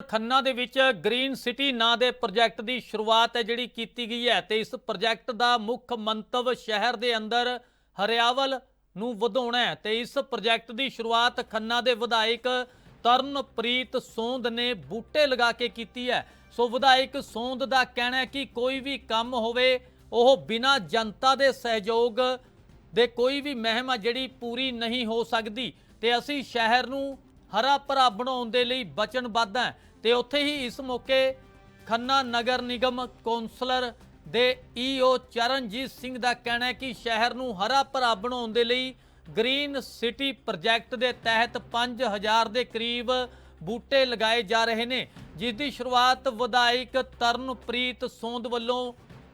ਖੰਨਾ ਦੇ ਵਿੱਚ green city ਨਾਂ ਦੇ ਪ੍ਰੋਜੈਕਟ ਦੀ ਸ਼ੁਰੂਆਤ ਹੈ ਜਿਹੜੀ ਕੀਤੀ ਗਈ ਹੈ ਤੇ ਇਸ ਪ੍ਰੋਜੈਕਟ ਦਾ ਮੁੱਖ ਮੰਤਵ ਸ਼ਹਿਰ ਦੇ ਅੰਦਰ ਹਰਿਆਵਲ ਨੂੰ ਵਧਾਉਣਾ ਹੈ ਤੇ ਇਸ ਪ੍ਰੋਜੈਕਟ ਦੀ ਸ਼ੁਰੂਆਤ ਖੰਨਾ ਦੇ ਵਿਧਾਇਕ ਤਰਨਪ੍ਰੀਤ ਸੋਂਦ ਨੇ ਬੂਟੇ ਲਗਾ ਕੇ ਕੀਤੀ ਹੈ। ਸੋ ਵਿਧਾਇਕ ਸੋਂਦ ਦਾ ਕਹਿਣਾ ਹੈ ਕਿ ਕੋਈ ਵੀ ਕੰਮ ਹੋਵੇ, ਉਹ ਬਿਨਾਂ ਜਨਤਾ ਦੇ ਸਹਿਯੋਗ ਦੇ ਕੋਈ ਵੀ ਮਹਿਮ ਆ ਜਿਹੜੀ ਪੂਰੀ ਨਹੀਂ ਹੋ ਸਕਦੀ। ਤੇ ਅਸੀਂ ਸ਼ਹਿਰ ਨੂੰ ਹਰਾ ਭਰਾ ਬਣਾਉਣ ਦੇ ਲਈ ਵਚਨਬੱਧ ਹੈ। ਤੇ ਉੱਥੇ ਹੀ ਇਸ ਮੌਕੇ ਖੰਨਾ ਨਗਰ ਨਿਗਮ ਕੌਂਸਲਰ ਦੇ ਈਓ ਚਰਨਜੀਤ ਸਿੰਘ ਦਾ ਕਹਿਣਾ ਹੈ ਕਿ ਸ਼ਹਿਰ ਨੂੰ ਹਰਾ ਭਰਾ ਬਣਾਉਣ ਦੇ ਲਈ ਗ੍ਰੀਨ ਸਿਟੀ ਪ੍ਰੋਜੈਕਟ ਦੇ ਤਹਿਤ 5000 ਦੇ ਕਰੀਬ ਬੂਟੇ ਲਗਾਏ ਜਾ ਰਹੇ ਨੇ, ਜਿਸ ਦੀ ਸ਼ੁਰੂਆਤ ਵਿਧਾਇਕ ਤਰਨਪ੍ਰੀਤ ਸੋਂਦ ਵੱਲੋਂ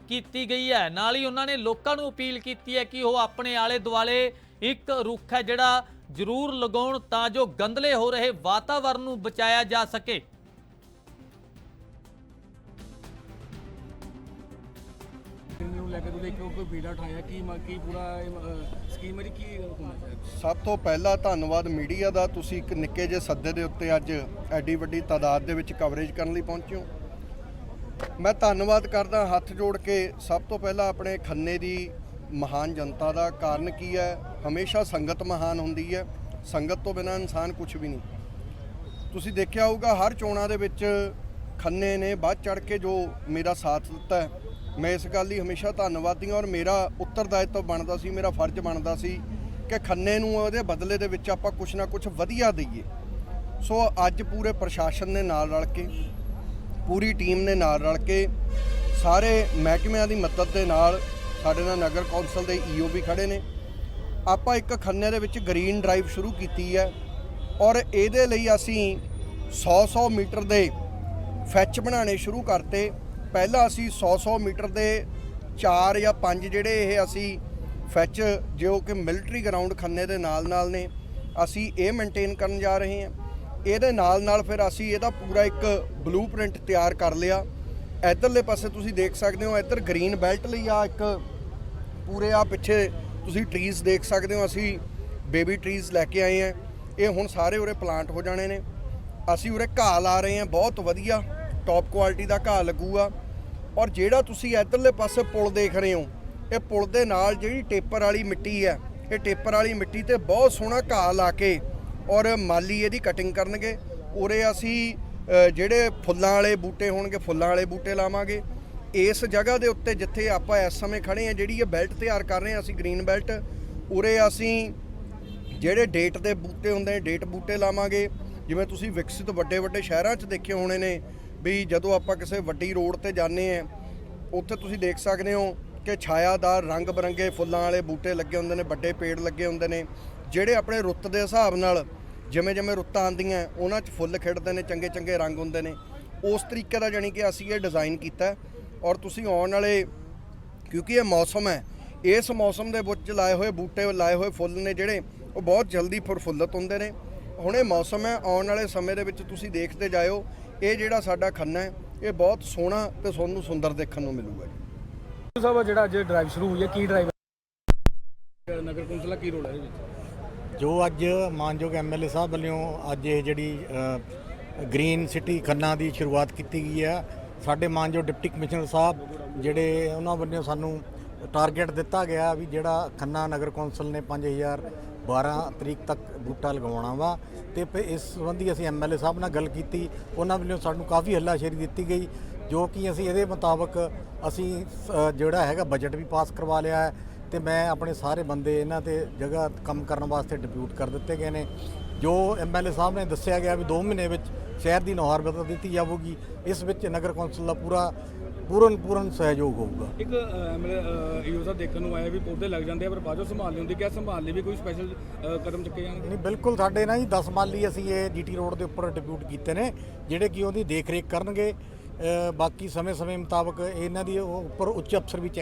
ਕੀਤੀ ਗਈ ਹੈ। ਨਾਲ ਹੀ ਉਹਨਾਂ ਨੇ ਲੋਕਾਂ ਨੂੰ ਅਪੀਲ ਕੀਤੀ ਹੈ ਕਿ ਉਹ ਆਪਣੇ ਆਲੇ ਦੁਆਲੇ ਇੱਕ ਰੁੱਖ ਹੈ ਜਿਹੜਾ ਜ਼ਰੂਰ ਲਗਾਉਣ ਤਾਂ ਜੋ ਗੰਦਲੇ ਹੋ ਰਹੇ ਵਾਤਾਵਰਣ ਨੂੰ ਬਚਾਇਆ ਜਾ ਸਕੇ। ਨੂੰ ਲੈ ਕੇ ਤੁਸੀਂ ਦੇਖੋ ਕੋਈ ਵੀੜਾ ਉਠਾਇਆ ਕੀ ਮ- ਕੀ ਪੂਰਾ ਸਕੀਮ ਹੈ ਜੀ ਕੀ ਹੁਕਮ ਹੈ ਸਭ ਤੋਂ ਪਹਿਲਾਂ ਧੰਨਵਾਦ ਮੀਡੀਆ ਦਾ ਤੁਸੀਂ ਇੱਕ ਨਿੱਕੇ ਜਿਹੇ ਸੱਦੇ ਦੇ ਉੱਤੇ ਅੱਜ ਐਡੀ ਵੱਡੀ ਤਾਦਾਦ ਦੇ ਵਿੱਚ ਕਵਰੇਜ ਕਰਨ ਲਈ ਪਹੁੰਚੇ ਹੋ। ਮੈਂ ਧੰਨਵਾਦ ਕਰਦਾ ਹੱਥ ਜੋੜ ਕੇ ਸਭ ਤੋਂ ਪਹਿਲਾਂ ਆਪਣੇ ਖੰਨੇ ਦੀ ਮਹਾਨ ਜਨਤਾ ਦਾ ਕਾਰਨ ਕੀ ਹੈ? ਹਮੇਸ਼ਾ ਸੰਗਤ ਮਹਾਨ ਹੁੰਦੀ ਹੈ। ਸੰਗਤ ਤੋਂ ਬਿਨਾਂ ਇਨਸਾਨ ਕੁਝ ਵੀ ਨਹੀਂ। ਤੁਸੀਂ ਦੇਖਿਆ ਹੋਊਗਾ, ਹਰ ਚੋਣਾਂ ਦੇ ਵਿੱਚ ਖੰਨੇ ਨੇ ਬਾਅਦ ਚੜ ਕੇ ਜੋ ਮੇਰਾ ਸਾਥ ਦਿੱਤਾ ਹੈ। ਮੈਂ ਇਸ ਗੱਲ ਲਈ ਹਮੇਸ਼ਾ ਧੰਨਵਾਦੀ ਹਾਂ ਔਰ ਮੇਰਾ ਉੱਤਰਦਾਇਤਵ ਬਣਦਾ ਸੀ, ਮੇਰਾ ਫਰਜ਼ ਬਣਦਾ ਸੀ ਕਿ ਖੰਨੇ ਨੂੰ ਉਹਦੇ ਬਦਲੇ ਦੇ ਵਿੱਚ ਆਪਾਂ ਕੁਝ ਨਾ ਕੁਝ ਵਧੀਆ ਦਈਏ। ਸੋ ਅੱਜ ਪੂਰੇ ਪ੍ਰਸ਼ਾਸਨ ਨੇ ਨਾਲ ਰਲ ਕੇ, ਪੂਰੀ ਟੀਮ ਨੇ ਨਾਲ ਰਲ ਕੇ ਸਾਰੇ ਮਹਿਕਮਿਆਂ ਦੀ ਮਦਦ ਦੇ ਨਾਲ ਸਾਡੇ ਨਾਲ ਨਗਰ ਕੌਂਸਲ ਦੇ ਈਓ ਵੀ ਖੜੇ ਨੇ। ਆਪਾਂ ਇੱਕ ਖੰਨੇ ਦੇ ਵਿੱਚ ਗ੍ਰੀਨ ਡਰਾਈਵ ਸ਼ੁਰੂ ਕੀਤੀ ਹੈ ਔਰ ਇਹਦੇ ਲਈ ਅਸੀਂ 100-100 ਮੀਟਰ ਦੇ ਫੈਚ ਬਣਾਉਣੇ ਸ਼ੁਰੂ ਕਰਤੇ। ਪਹਿਲਾਂ ਅਸੀਂ 100-100 ਮੀਟਰ ਦੇ 4 ਜਾਂ 5 ਜਿਹੜੇ ਇਹ ਅਸੀਂ ਫੈਚ, ਜੋ ਕਿ ਮਿਲਟਰੀ ਗਰਾਊਂਡ ਖੰਨੇ ਦੇ ਨਾਲ-ਨਾਲ ਨੇ, ਅਸੀਂ ਇਹ ਮੇਨਟੇਨ ਕਰਨ ਜਾ ਰਹੇ ਹਾਂ। ਇਹਦੇ ਨਾਲ-ਨਾਲ ਫਿਰ ਅਸੀਂ ਇਹਦਾ ਪੂਰਾ ਇੱਕ ਬਲੂਪ੍ਰਿੰਟ ਤਿਆਰ ਕਰ ਲਿਆ। ਇਧਰਲੇ ਪਾਸੇ ਤੁਸੀਂ ਦੇਖ ਸਕਦੇ ਹੋ, ਇੱਧਰ ਗ੍ਰੀਨ ਬੈਲਟ ਲਈ ਆ ਇੱਕ ਪੂਰੇ ਆ ਪਿੱਛੇ ਤੁਸੀਂ ਟਰੀਜ਼ ਦੇਖ ਸਕਦੇ ਹੋ, ਅਸੀਂ ਬੇਬੀ ਟਰੀਜ਼ ਲੈ ਕੇ ਆਏ ਆ। ਇਹ ਹੁਣ ਸਾਰੇ ਉਰੇ ਪਲਾਂਟ ਹੋ ਜਾਣੇ ਨੇ। ਅਸੀਂ ਉਰੇ ਘਾਹ ਲਾ ਰਹੇ ਹਾਂ ਬਹੁਤ ਵਧੀਆ ਟੌਪ ਕੁਆਲਿਟੀ ਦਾ ਘਾਹ ਲੱਗੂਗਾ ਔਰ ਜਿਹੜਾ ਤੁਸੀਂ ਇੱਧਰਲੇ ਪਾਸੇ ਪੁਲ ਦੇਖ ਰਹੇ ਹੋ, ਇਹ ਪੁਲ ਦੇ ਨਾਲ ਜਿਹੜੀ ਟੇਪਰ ਵਾਲੀ ਮਿੱਟੀ ਹੈ ਇਹ ਟੇਪਰ ਵਾਲੀ ਮਿੱਟੀ ਤੇ ਬਹੁਤ ਸੋਹਣਾ ਘਾਹ ਲਾ ਕੇ ਔਰ ਮਾਲੀ ਇਹਦੀ ਕਟਿੰਗ ਕਰਨਗੇ। ਉਰੇ ਅਸੀਂ ਜਿਹੜੇ ਫੁੱਲਾਂ ਵਾਲੇ ਬੂਟੇ ਹੋਣਗੇ, ਫੁੱਲਾਂ ਵਾਲੇ ਬੂਟੇ ਲਾਵਾਂਗੇ। ਇਸ ਜਗ੍ਹਾ ਦੇ ਉੱਤੇ ਜਿੱਥੇ ਆਪਾਂ ਇਸ ਸਮੇਂ ਖੜੇ ਆ ਜਿਹੜੀ ਇਹ ਬੈਲਟ ਤਿਆਰ ਕਰ ਰਹੇ ਆ ਅਸੀਂ, ਗ੍ਰੀਨ ਬੈਲਟ, ਉਰੇ ਅਸੀਂ ਜਿਹੜੇ ਡੇਟ ਦੇ ਬੂਟੇ ਹੁੰਦੇ ਡੇਟ ਬੂਟੇ ਲਾਵਾਂਗੇ। ਜਿਵੇਂ ਤੁਸੀਂ ਵਿਕਸਿਤ ਵੱਡੇ ਵੱਡੇ ਸ਼ਹਿਰਾਂ 'ਚ ਦੇਖੇ ਹੋਣੇ ਨੇ ਵੀ ਜਦੋਂ ਆਪਾਂ ਕਿਸੇ ਵੱਡੀ ਰੋਡ ਤੇ ਜਾਂਦੇ ਆ ਉੱਥੇ ਤੁਸੀਂ ਦੇਖ ਸਕਦੇ ਹੋ ਕਿ ਛਾਇਆਦਾਰ ਰੰਗ ਬਰੰਗੇ ਫੁੱਲਾਂ ਵਾਲੇ ਬੂਟੇ ਲੱਗੇ ਹੁੰਦੇ ਨੇ, ਵੱਡੇ ਪੇੜ ਲੱਗੇ ਹੁੰਦੇ ਨੇ। ਜਿਹੜੇ ਆਪਣੇ ਰੁੱਤ ਦੇ ਹਿਸਾਬ ਨਾਲ ਜਿਵੇਂ ਜਿਵੇਂ ਰੁੱਤਾਂ ਆਉਂਦੀਆਂ, ਉਹਨਾਂ 'ਚ ਫੁੱਲ ਖਿੜਦੇ ਨੇ, ਚੰਗੇ ਚੰਗੇ ਰੰਗ ਹੁੰਦੇ ਨੇ। ਉਸ ਤਰੀਕੇ ਦਾ ਜਾਨੀ ਕਿ ਅਸੀਂ ਇਹ ਡਿਜ਼ਾਈਨ ਕੀਤਾ। ਔਰ ਤੁਸੀਂ ਆਉਣ ਵਾਲੇ ਕਿਉਂਕਿ ਇਹ ਮੌਸਮ ਹੈ ਇਸ ਮੌਸਮ ਦੇ ਵਿੱਚ ਲਾਏ ਹੋਏ ਬੂਟੇ ਲਾਏ ਹੋਏ ਫੁੱਲ ਨੇ ਜਿਹੜੇ ਉਹ ਬਹੁਤ ਜਲਦੀ ਫੁਰਫੁੱਲਤ ਹੁੰਦੇ ਨੇ। ਹੁਣ ਇਹ ਮੌਸਮ ਹੈ ਆਉਣ ਵਾਲੇ ਸਮੇਂ ਦੇ ਵਿੱਚ ਤੁਸੀਂ ਦੇਖਦੇ ਜਾਇਓ ਇਹ ਜਿਹੜਾ ਸਾਡਾ ਖੰਨਾ ਹੈ ਇਹ ਬਹੁਤ ਸੋਹਣਾ ਤੇ ਤੁਹਾਨੂੰ ਸੁੰਦਰ ਦੇਖਣ ਨੂੰ ਮਿਲੂਗਾ ਜੀ। ਸਾਹਿਬ ਜਿਹੜਾ ਅੱਜ ਡਰਾਈਵ ਸ਼ੁਰੂ ਹੋਈ ਹੈ ਕੀ ਡਰਾਈਵ ਨਗਰ ਕੌਂਸਲ ਦਾ ਕੀ ਰੋਲ ਹੈ ਇਹਦੇ ਵਿੱਚ? ਜੋ ਅੱਜ ਮਾਨਯੋਗ ਐਮਐਲਏ ਸਾਹਿਬ ਵੱਲੋਂ ਅੱਜ ਇਹ ਜਿਹੜੀ ਗ੍ਰੀਨ ਸਿਟੀ ਖੰਨਾ ਦੀ ਸ਼ੁਰੂਆਤ ਕੀਤੀ ਗਈ ਹੈ ਸਾਡੇ ਮਾਨਯੋਗ ਡਿਪਟੀ ਕਮਿਸ਼ਨਰ ਸਾਹਿਬ ਜਿਹੜੇ ਉਹਨਾਂ ਵੱਲੋਂ ਸਾਨੂੰ ਟਾਰਗੇਟ ਦਿੱਤਾ ਗਿਆ ਵੀ ਜਿਹੜਾ ਖੰਨਾ ਨਗਰ ਕੌਂਸਲ ਨੇ 5000 12 ਤਰੀਕ ਤੱਕ ਬੂਟਾ ਲਗਾਉਣਾ ਵਾ ਤੇ ਇਸ ਸੰਬੰਧੀ ਅਸੀਂ ਐਮਐਲਏ ਸਾਹਿਬ ਨਾਲ ਗੱਲ ਕੀਤੀ। ਉਹਨਾਂ ਵੱਲੋਂ ਸਾਨੂੰ ਕਾਫੀ ਹੱਲਾਸ਼ੇਰੀ ਦਿੱਤੀ ਗਈ ਜੋ ਕਿ ਅਸੀਂ ਇਹਦੇ ਮੁਤਾਬਕ ਅਸੀਂ ਜਿਹੜਾ ਹੈਗਾ ਬਜਟ ਵੀ ਪਾਸ ਕਰਵਾ ਲਿਆ ਹੈ। ਤੇ ਮੈਂ ਆਪਣੇ ਸਾਰੇ ਬੰਦੇ ਇਹਨਾਂ ਤੇ ਜਗ੍ਹਾ ਕੰਮ ਕਰਨ ਵਾਸਤੇ ਡਿਪਿਊਟ ਕਰ ਦਿੱਤੇ ਗਏ ਨੇ। ਜੋ ਐਮਐਲਏ ਸਾਹਿਬ ਨੇ ਦੱਸਿਆ ਗਿਆ ਵੀ 2 ਮਹੀਨੇ ਵਿੱਚ ਸ਼ਹਿਰ ਦੀ ਨੁਹਾਰ ਬਦਲ ਦਿੱਤੀ ਜਾਊਗੀ ਇਸ ਵਿੱਚ ਨਗਰ ਕੌਂਸਲ ਦਾ ਪੂਰਾ ਪੂਰਨ ਪੂਰਨ ਸਹਿਯੋਗ ਹੋਊਗਾ। ਇੱਕ ਸਾਹਿਬ ਦੇਖਣ ਨੂੰ ਆਇਆ ਵੀ ਪੌਦੇ ਲੱਗ ਜਾਂਦੇ ਆ ਪਰ ਬਾਅਦੋਂ ਸੰਭਾਲ ਹੁੰਦੀ। ਕਿਆ ਸੰਭਾਲ ਲਈ ਵੀ ਕੋਈ ਸਪੈਸ਼ਲ ਕਦਮ ਚੁੱਕੇ ਜਾਣਗੇ? ਨਹੀਂ ਬਿਲਕੁਲ ਸਾਡੇ ਨਾ ਜੀ 10 ਮਾਲੀ ਅਸੀਂ ਇਹ ਜੀਟੀ ਰੋਡ ਦੇ ਉੱਪਰ ਡਿਪਿਊਟ ਕੀਤੇ ਨੇ ਜਿਹੜੇ ਕਿ ਉਹਦੀ ਦੇਖ ਰੇਖ ਕਰਨਗੇ ਬਾਕੀ ਸਮੇਂ ਸਮੇਂ ਮੁਤਾਬਕ ਇਹਨਾਂ ਦੀ ਉੱਪਰ ਉੱਚ ਅਫਸਰ ਵੀ ਚੈੱਕ